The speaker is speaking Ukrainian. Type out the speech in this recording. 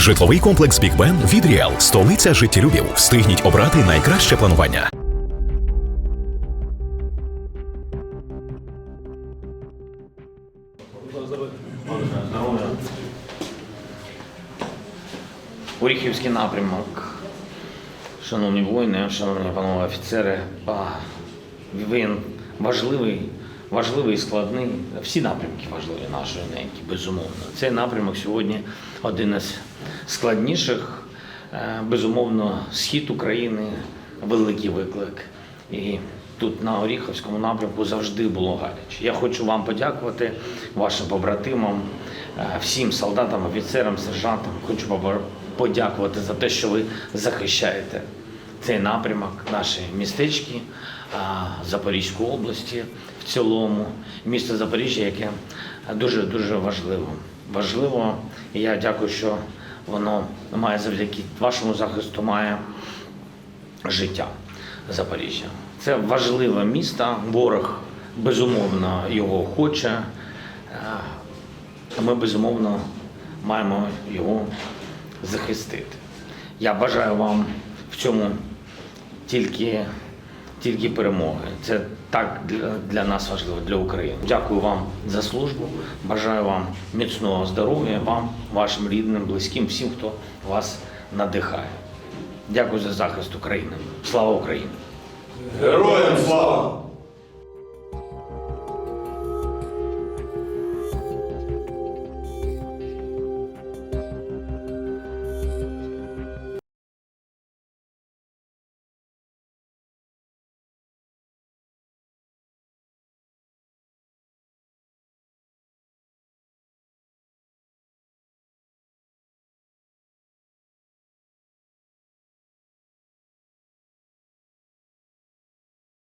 Житловий комплекс Бік Бен від Ріал. Столиця життєлюбів. Встигніть обрати найкраще планування. Оріхівський напрямок. Шановні воїни, шановні панове офіцери, він важливий, важливий і складний. Всі напрямки важливі нашої неньки, безумовно. Цей напрямок сьогодні один із складніших. Е, Безумовно, схід України великий виклик. І тут на Оріховському напрямку завжди було гаряче. Я хочу вам подякувати, вашим побратимам, е, всім солдатам, офіцерам, сержантам. Хочу подякувати за те, що ви захищаєте цей напрямок, наші містечки Запорізької області в цілому, місто Запоріжжя, яке дуже дуже важливо. Важливо, і я дякую, що воно має завдяки вашому захисту має життя Запоріжжя. Це важливе місто. Ворог безумовно його хоче. Ми безумовно маємо його захистити. Я бажаю вам в цьому тільки, тільки перемоги. Це так для, нас важливо, для України. Дякую вам за службу. Бажаю вам міцного здоров'я, вам, вашим рідним, близьким, всім, хто вас надихає. Дякую за захист України. Слава Україні! Героям слава!